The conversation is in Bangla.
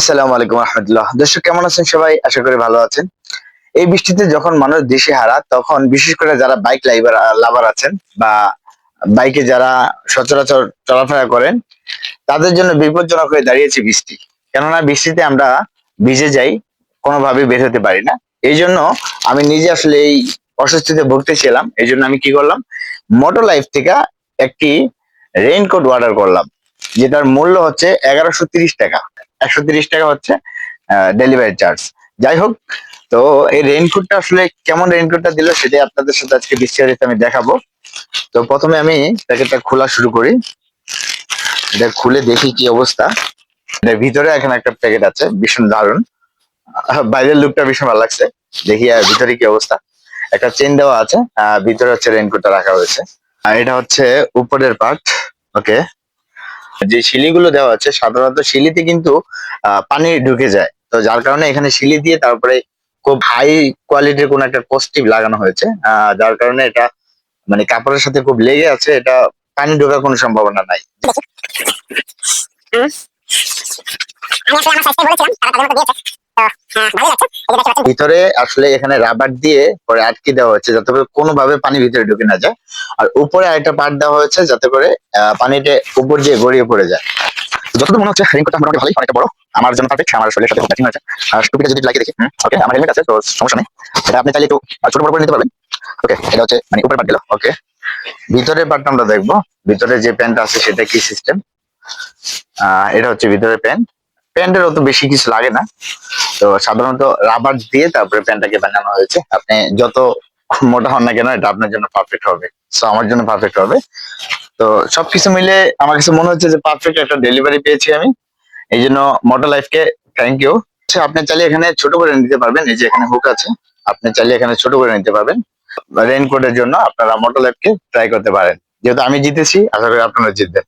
আসসালামু আলাইকুম রহমতুল্লাহ। দর্শক, কেমন আছেন সবাই? আশা করি ভালো আছেন। এই বৃষ্টিতে যখন মানুষ দেশে হারা, তখন বিশেষ করে যারা বাইক লাইভার লাভার আছেন বা বাইকে যারা সচরাচর চলাফেরা করেন, তাদের জন্য বিপজ্জনক হয়ে দাঁড়িয়েছে বৃষ্টি। কেননা বৃষ্টিতে আমরা ভিজে যাই কোনোভাবে বের হতে পারি না। এই জন্য আমি নিজে আসলে এই অস্বস্তিতে ভুগতেছিলাম। এই জন্য আমি কি করলাম? মোটর লাইফ থেকে একটি রেইনকোট অর্ডার করলাম, যেটার মূল্য হচ্ছে এগারোশো টাকা। একশো টাকা হচ্ছে ডেলিভারি চার্জ যাই হোক, তো এই রেইনকোটটা আসলে কেমন রেইনকোটটা দিল সেটাই আপনাদের সাথে আজকে বিস্তারিত আমি দেখাবো। তো প্রথমে আমি প্যাকেটটা খোলা শুরু করি। এটা খুলে দেখি কি অবস্থা। এটার ভিতরে এখানে একটা প্যাকেট আছে, ভীষণ দারুণ। বাইরের লুকটা ভীষণ ভালো লাগছে। দেখি আর ভিতরে কি অবস্থা। একটা চেন দেওয়া আছে ভিতরে হচ্ছে রেইনকোটটা রাখা হয়েছে। আর এটা হচ্ছে উপরের পার্ট ওকে যে শিলিগুলো দেওয়া আছে, সাধারণত শিলিতে কিন্তু পানি ঢুকে যায়। তো যার কারণে এখানে শিলি দিয়ে তারপরে খুব হাই কোয়ালিটির কোন একটা কস্টিভ লাগানো হয়েছে। যার কারণে এটা মানে কাপড়ের সাথে খুব লেগে আছে, এটা পানি ঢোকার কোনো সম্ভাবনা নাই। ভিতরে আসলে এখানে রাবার দিয়ে পরে আটকে দেওয়া হয়েছে, যাতে করে কোনোভাবে পানি ভিতরে ঢুকে না যায়। আর উপরে আরেকটা পাট দেওয়া হয়েছে, যাতে করে পানিটা উপর দিয়ে গড়িয়ে পড়ে যায়। যতদূর মনে হচ্ছে রেইনকোটটা মোটামুটি ভালোই, অনেকটা বড়। আমার জন্য পারফেক্ট আমার শরীরের সাথে ম্যাচিং হয়েছে। আর টুপিটা যদি লাগিয়ে দেখি ওকে আমার হেলমেট আছে, তো সমস্যা নেই। এটা আপনি চাইলে একটু ছোট বড় করে নিতে পারবেন। ওকে এটা হচ্ছে মানে উপরের পার্ট গেল ওকে ভিতরের পার্টটা আমরা দেখব। ভিতরে যে প্যান্টটা আছে, সেটা কি সিস্টেম এটা হচ্ছে ভিতরের প্যান্ট প্যান্টের অত বেশি কিছু লাগে না। তো সাধারণত রাবার দিয়ে তারপরে প্যান্টটাকে বানানো হয়েছে। আপনি যত মোটা হন না কেন, এটা আপনার জন্য পারফেক্ট হবে। সো আমার জন্য পারফেক্ট হবে। তো সবকিছু মিলে আমার কাছে মনে হচ্ছে যে পারফেক্ট একটা ডেলিভারি পেয়েছি আমি। এই জন্য মোটর লাইফকে থ্যাংক ইউ আপনি চাইলে এখানে ছোট করে নিতে পারবেন। এই যে এখানে হুক আছে। আপনি চাইলে এখানে ছোট করে নিতে পারবেন। রেইনকোটের জন্য আপনারা মোটর লাইফকে ট্রাই করতে পারেন। যেহেতু আমি জিতেছি, আশা করি আপনারা জিতবেন।